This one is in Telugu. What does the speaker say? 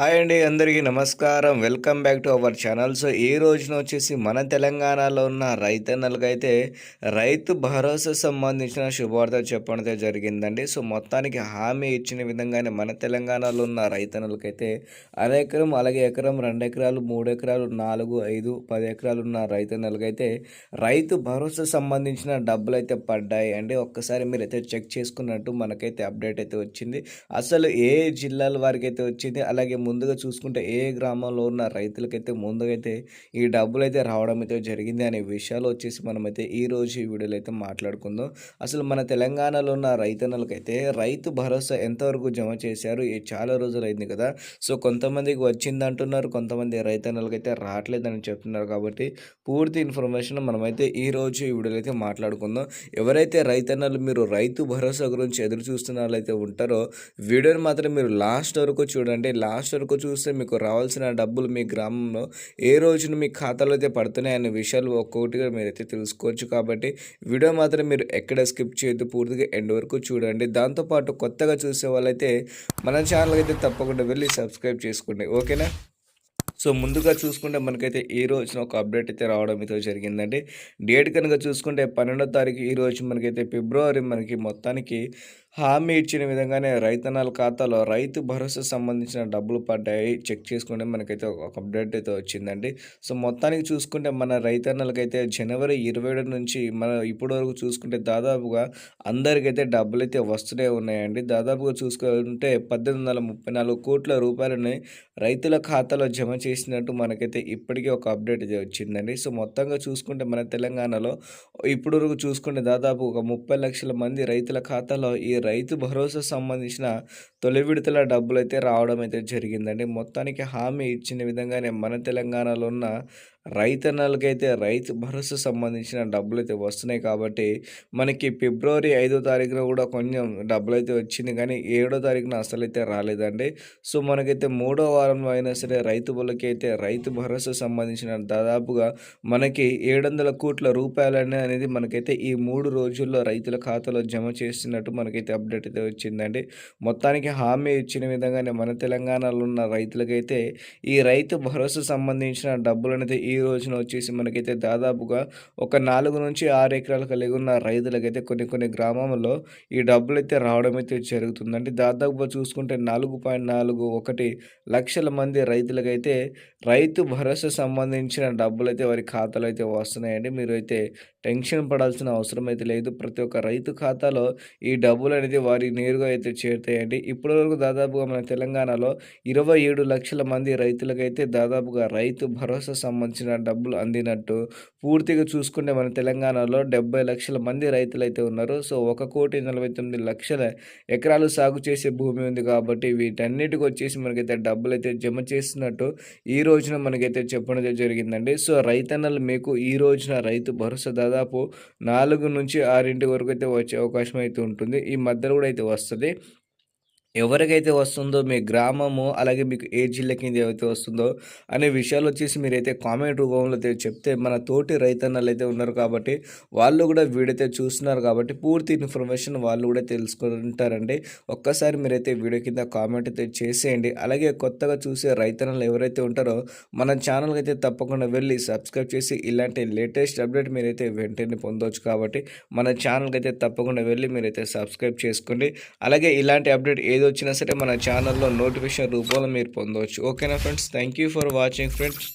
హాయ్ అండి అందరికీ నమస్కారం. Welcome back to our channel. So ఈ రోజున వచ్చేసి మన తెలంగాణలో ఉన్న రైతన్నలకైతే రైతు భరోసా సంబంధించిన శుభవార్త చెప్పడం అయితే జరిగిందండి. సో మొత్తానికి హామీ ఇచ్చిన విధంగానే మన తెలంగాణలో ఉన్న రైతన్నలకైతే అర ఎకరం అలాగే ఎకరం రెండు ఎకరాలు మూడు ఎకరాలు నాలుగు ఐదు పది ఎకరాలు ఉన్న రైతన్నలకైతే రైతు భరోసా సంబంధించిన డబ్బులు అయితే పడ్డాయి అండి. ఒక్కసారి మీరు అయితే చెక్ చేసుకున్నట్టు మనకైతే అప్డేట్ అయితే వచ్చింది. అసలు ఏ జిల్లాల వారికి అయితే వచ్చింది అలాగే ముందుగా చూసుకుంటే ఏ గ్రామంలో ఉన్న రైతులకైతే ముందుగైతే ఈ డబ్బులు అయితే రావడం అయితే జరిగింది అనే విషయాలు వచ్చేసి మనమైతే ఈ రోజు ఈ వీడియోలో అయితే మాట్లాడుకుందాం. అసలు మన తెలంగాణలో ఉన్న రైతన్నలకైతే రైతు భరోసా ఎంతవరకు జమ చేశారు? ఇది చాలా రోజులు అయింది కదా. సో కొంతమందికి వచ్చింది అంటున్నారు కొంతమంది రైతన్నలకైతే రావట్లేదని చెప్తున్నారు కాబట్టి పూర్తి ఇన్ఫర్మేషన్ మనమైతే ఈ రోజు ఈ వీడియోలో అయితే మాట్లాడుకుందాం. ఎవరైతే రైతన్నలు మీరు రైతు భరోసా గురించి ఎదురు చూస్తున్న వాళ్ళైతే ఉంటారో వీడియోని మాత్రం మీరు లాస్ట్ వరకు చూడండి. లాస్ట్ వరకు చూస్తే మీకు రావాల్సిన డబ్బులు మీ గ్రామంలో ఏ రోజున మీ ఖాతాలో అయితే పడుతున్నాయి అనే విషయాలు ఒక్కొక్కటిగా మీరైతే తెలుసుకోవచ్చు కాబట్టి వీడియో మాత్రం మీరు ఎక్కడ స్కిప్ చేయొద్దు. పూర్తిగా ఎండ్ వరకు చూడండి. దాంతోపాటు కొత్తగా చూసే వాళ్ళైతే మన ఛానల్ అయితే తప్పకుండా వెళ్ళి సబ్స్క్రైబ్ చేసుకోండి. ఓకేనా? సో ముందుగా చూసుకుంటే మనకైతే ఈ రోజున ఒక అప్డేట్ అయితే రావడం అయితే జరిగిందండి. డేట్ కనుక చూసుకుంటే పన్నెండో తారీఖు ఈ రోజు మనకైతే ఫిబ్రవరి మనకి మొత్తానికి హామీ ఇచ్చిన విధంగానే రైతన్నల ఖాతాలో రైతు భరోసా సంబంధించిన డబ్బులు పడ్డాయి. చెక్ చేసుకుంటే మనకైతే ఒక అప్డేట్ అయితే వచ్చిందండి. సో మొత్తానికి చూసుకుంటే మన రైతన్నలకైతే జనవరి ఇరవై నుంచి మన ఇప్పటి వరకు చూసుకుంటే దాదాపుగా అందరికైతే డబ్బులు అయితే వస్తూనే ఉన్నాయండి. దాదాపుగా చూసుకుంటే పద్దెనిమిది వందల ముప్పై నాలుగు కోట్ల రూపాయలని రైతుల ఖాతాలో జమ చేసినట్టు మనకైతే ఇప్పటికే ఒక అప్డేట్ అయితే వచ్చిందండి. సో మొత్తంగా చూసుకుంటే మన తెలంగాణలో ఇప్పుడు వరకు చూసుకుంటే దాదాపు ఒక ముప్పై లక్షల మంది రైతుల ఖాతాలో ఈ రైతు భరోసా సంబంధించిన తొలి విడతల డబ్బులు అయితే రావడం అయితే జరిగిందండి. మొత్తానికి హామీ ఇచ్చిన విధంగానే మన తెలంగాణలో ఉన్న రైతన్నలకైతే రైతు భరోసా సంబంధించిన డబ్బులు అయితే వస్తున్నాయి కాబట్టి మనకి ఫిబ్రవరి ఐదో తారీఖున కూడా కొంచెం డబ్బులు అయితే వచ్చింది కానీ ఏడో తారీఖున అసలు అయితే రాలేదండి. సో మనకైతే మూడో వారంలో అయినా సరే రైతు బలకి అయితే రైతు భరోసా సంబంధించిన దాదాపుగా మనకి ఏడు వందల కోట్ల రూపాయలని అనేది మనకైతే ఈ మూడు రోజుల్లో రైతుల ఖాతాలో జమ చేస్తున్నట్టు మనకైతే అప్డేట్ అయితే వచ్చిందండి. మొత్తానికి హామీ ఇచ్చిన విధంగానే మన తెలంగాణలో ఉన్న రైతులకైతే ఈ రైతు భరోసా సంబంధించిన డబ్బులు అనేది ఈ రోజున వచ్చేసి మనకైతే దాదాపుగా ఒక నాలుగు నుంచి ఆరు ఎకరాలు కలిగి ఉన్న రైతులకైతే కొన్ని కొన్ని గ్రామంలో ఈ డబ్బులు అయితే రావడం అయితే జరుగుతుందండి. దాదాపుగా చూసుకుంటే నాలుగు పాయింట్ నాలుగు ఒకటి లక్షల మంది రైతులకైతే రైతు భరోసా సంబంధించిన డబ్బులు అయితే వారి ఖాతాలో అయితే వస్తున్నాయండి. మీరు అయితే టెన్షన్ పడాల్సిన అవసరం అయితే లేదు. ప్రతి ఒక్క రైతు ఖాతాలో ఈ డబ్బులు అనేది వారి నేరుగా అయితే చేరుతాయండి. ఇప్పటివరకు దాదాపుగా మన తెలంగాణలో ఇరవై ఏడు లక్షల మంది రైతులకైతే దాదాపుగా రైతు భరోసా సంబంధించిన డబ్బులు అందినట్టు పూర్తిగా చూసుకుంటే మన తెలంగాణలో డెబ్బై లక్షల మంది రైతులు అయితే ఉన్నారు. సో ఒక కోటి నలభై తొమ్మిది లక్షల ఎకరాలు సాగు చేసే భూమి ఉంది కాబట్టి వీటన్నిటికి వచ్చేసి మనకైతే డబ్బులు అయితే జమ చేస్తున్నట్టు ఈ రోజున మనకైతే చెప్పడం జరిగిందండి. సో రైతన్నలు మీకు ఈ రోజున రైతు భరోసా దాదాపు నాలుగు నుంచి ఆరింటి వరకు అయితే వచ్చే అవకాశం అయితే ఉంటుంది. ఈ మధ్యలో కూడా అయితే వస్తుంది. ఎవరికైతే వస్తుందో మీ గ్రామము అలాగే మీకు ఏ జిల్లా కింద ఏవైతే వస్తుందో అనే విషయాలు వచ్చేసి మీరైతే కామెంట్ రూపంలో చెప్తే మన తోటి రైతన్నలు అయితే ఉన్నారు కాబట్టి వాళ్ళు కూడా వీడైతే చూస్తున్నారు కాబట్టి పూర్తి ఇన్ఫర్మేషన్ వాళ్ళు కూడా తెలుసుకుంటారండి. ఒక్కసారి మీరైతే వీడియో కింద కామెంట్ అయితే చేసేయండి. అలాగే కొత్తగా చూసే రైతన్నలు ఎవరైతే ఉంటారో మన ఛానల్కి అయితే తప్పకుండా వెళ్ళి సబ్స్క్రైబ్ చేసి ఇలాంటి లేటెస్ట్ అప్డేట్ మీరైతే వెంటనే పొందవచ్చు కాబట్టి మన ఛానల్కి అయితే తప్పకుండా వెళ్ళి మీరైతే సబ్స్క్రైబ్ చేసుకోండి. అలాగే ఇలాంటి అప్డేట్ ఏది వచ్చినా సరే మన ఛానల్లో నోటిఫికేషన్ రూపంలో మీరు పొందవచ్చు ఓకేనా friends thank you for watching friends